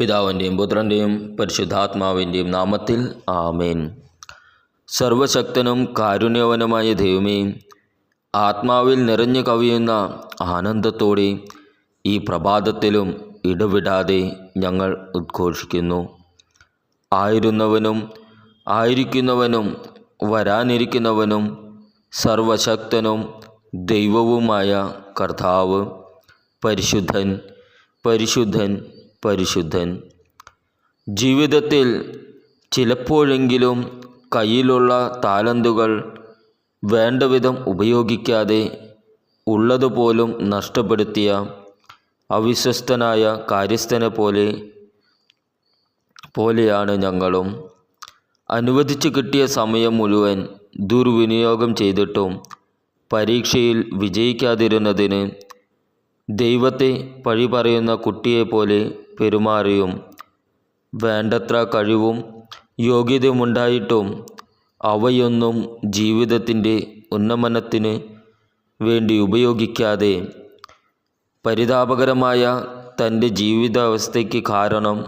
പിതാവിന്റെയും പുത്രന്റെയും പരിശുദ്ധാത്മാവിന്റെയും നാമത്തിൽ ആമേൻ. സർവശക്തനും കാരുണ്യവനുമായ ദൈവമേ ആത്മാവിൽ നിറഞ്ഞു കവിയുന്ന ആനന്ദത്തോടെ ഈ പ്രഭാതത്തിലും ഇടവിടാതെ ഞങ്ങൾ ഉദ്ഘോഷിക്കുന്നു. ആയിരുന്നവനും ആയിരിക്കുന്നവനും വരാനിരിക്കുന്നവനും സർവശക്തനും ദൈവവുമായ കർത്താവ് പരിശുദ്ധൻ പരിശുദ്ധൻ പരിശുദ്ധൻ. ജീവിതത്തിൽ ചിലപ്പോഴെങ്കിലും കയ്യിലുള്ള താലന്തുകൾ വേണ്ടവിധം ഉപയോഗിക്കാതെ ഉള്ളതുപോലും നഷ്ടപ്പെടുത്തിയ അവിശ്വസ്തനായ കാര്യസ്ഥനെ പോലെ പോലെയാണ് ഞങ്ങളും. അനുവദിച്ചു കിട്ടിയ സമയം മുഴുവൻ ദുർവിനിയോഗം ചെയ്തിട്ടും പരീക്ഷയിൽ വിജയിക്കാതിരുന്നതിന് ദൈവത്തെ പഴി പറയുന്ന കുട്ടിയെപ്പോലെ പെരുമാറിയും വേണ്ടത്ര കഴിവും യോഗ്യതയുമുണ്ടായിട്ടും അവയൊന്നും ജീവിതത്തിന്റെ ഉന്നമനത്തിന് വേണ്ടി ഉപയോഗിക്കാതെ പരിതാപകരമായ തന്റെ ജീവിതാവസ്ഥയ്ക്ക് കാരണം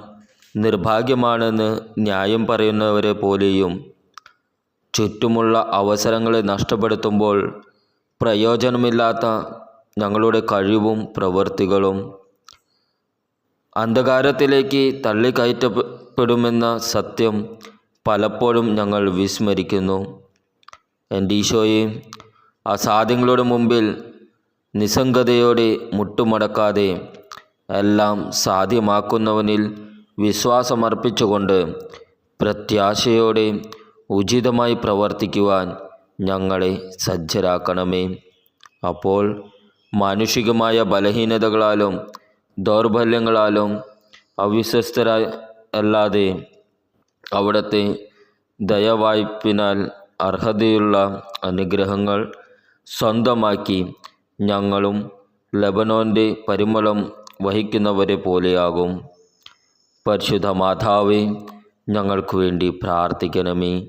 നിർഭാഗ്യമാണെന്ന് ന്യായം പറയുന്നവരെ പോലെയും ചുറ്റുമുള്ള അവസരങ്ങളെ നഷ്ടപ്പെടുത്തുമ്പോൾ പ്രയോജനമില്ലാത്ത ഞങ്ങളുടെ കഴിവും പ്രവൃത്തികളും അന്ധകാരത്തിലേക്ക് തള്ളിക്കയറ്റപ്പെടുമെന്ന സത്യം പലപ്പോഴും ഞങ്ങൾ വിസ്മരിക്കുന്നു. എന്റെ ഈശോയെ അസാധ്യങ്ങളുടെ മുമ്പിൽ നിസ്സംഗതയോടെ മുട്ടുമടക്കാതെ എല്ലാം സാധ്യമാക്കുന്നവനിൽ വിശ്വാസമർപ്പിച്ചുകൊണ്ട് പ്രത്യാശയോടെ ഉചിതമായി പ്രവർത്തിക്കുവാൻ ഞങ്ങളെ സജ്ജരാക്കണമേ. അപ്പോൾ മാനുഷികമായ ബലഹീനതകളാലും ദൗർബല്യങ്ങളാലും അവിശ്വസ്തരായി അല്ലാതെ അവിടുത്തെ ദയവായ്പിനാൽ അർഹതയുള്ള അനുഗ്രഹങ്ങൾ സ്വന്തമാക്കി ഞങ്ങളും ലബനോന്റെ പരിമളം വഹിക്കുന്നവരെ പോലെയാകും. പരിശുദ്ധ മാതാവേ ഞങ്ങൾക്ക് വേണ്ടി പ്രാർത്ഥിക്കണമേ.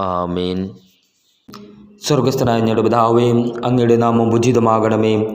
ആമേൻ. സ്വർഗസ്ഥനായ ഞങ്ങളുടെ പിതാവേയും അങ്ങയുടെ നാമം ഉചിതമാകണമേ.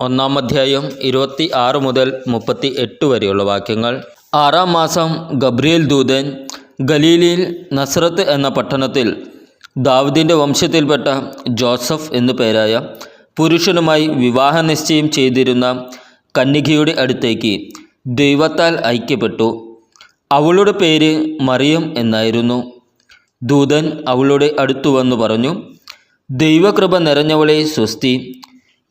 ഒന്നാം അധ്യായം ഇരുപത്തി ആറ് മുതൽ മുപ്പത്തി എട്ട് വരെയുള്ള വാക്യങ്ങൾ. ആറാം മാസം ഗബ്രിയേൽ ദൂതൻ ഗലീലിയിൽ നസ്രത്ത് എന്ന പട്ടണത്തിൽ ദാവിദിന്റെ വംശത്തിൽപ്പെട്ട ജോസഫ് എന്നു പേരായ പുരുഷനുമായി വിവാഹ നിശ്ചയം ചെയ്തിരുന്ന കന്യകയുടെ അടുത്തേക്ക് ദൈവത്താൽ ഐക്യപ്പെട്ടു. അവളുടെ പേര് മറിയം എന്നായിരുന്നു. ദൂതൻ അവളുടെ അടുത്തു വന്നു പറഞ്ഞു ദൈവകൃപ നിറഞ്ഞവളെ സ്വസ്തി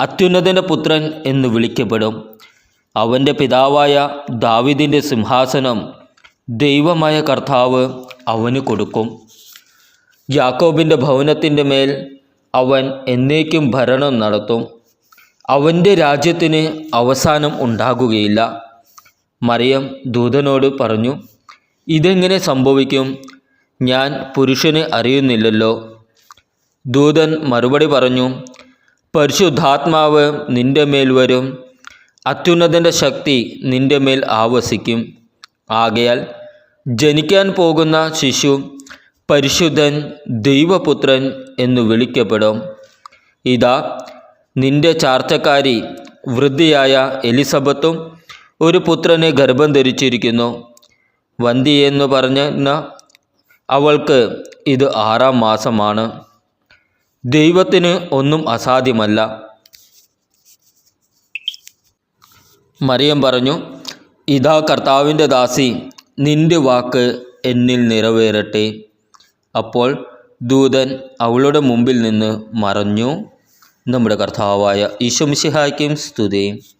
അത്യുന്നതന്റെ പുത്രൻ എന്ന് വിളിക്കപ്പെടും. അവന്റെ പിതാവായ ദാവിദിന്റെ സിംഹാസനം ദൈവമായ കർത്താവ് അവന് കൊടുക്കും. യാക്കോബിന്റെ ഭവനത്തിന്റെ മേൽ അവൻ എന്നേക്കും ഭരണം നടത്തും. അവന്റെ രാജ്യത്തിന് അവസാനം ഉണ്ടാകുകയില്ല. മറിയം ദൂതനോട് പറഞ്ഞു ഇതെങ്ങനെ സംഭവിക്കും? ഞാൻ പുരുഷനെ അറിയുന്നില്ലല്ലോ. ദൂതൻ മറുപടി പറഞ്ഞു പരിശുദ്ധാത്മാവ് നിന്റെ മേൽ വരും. അത്യുന്നതന്റെ ശക്തി നിന്റെ മേൽ ആവസിക്കും. ആകയാൽ ജനിക്കാൻ പോകുന്ന ശിശു പരിശുദ്ധൻ ദൈവപുത്രൻ എന്നു വിളിക്കപ്പെടും. ഇതാ നിന്റെ ചാർച്ചക്കാരി വൃദ്ധിയായ എലിസബത്തും ഒരു പുത്രനെ ഗർഭം ധരിച്ചിരിക്കുന്നു. വന്തി എന്ന് പറഞ്ഞ അവൾക്ക് ഇത് ആറാം മാസമാണ്. ദൈവത്തിന് ഒന്നും അസാധ്യമല്ല. മറിയം പറഞ്ഞു ഇതാ കർത്താവിന്റെ ദാസി നിന്റെ വാക്ക് എന്നിൽ നിറവേറട്ടെ. അപ്പോൾ ദൂതൻ അവളുടെ മുമ്പിൽ നിന്ന് മറഞ്ഞു. നമ്മുടെ കർത്താവായ ഈശോമിശിഹായ്ക്കും സ്തുതി.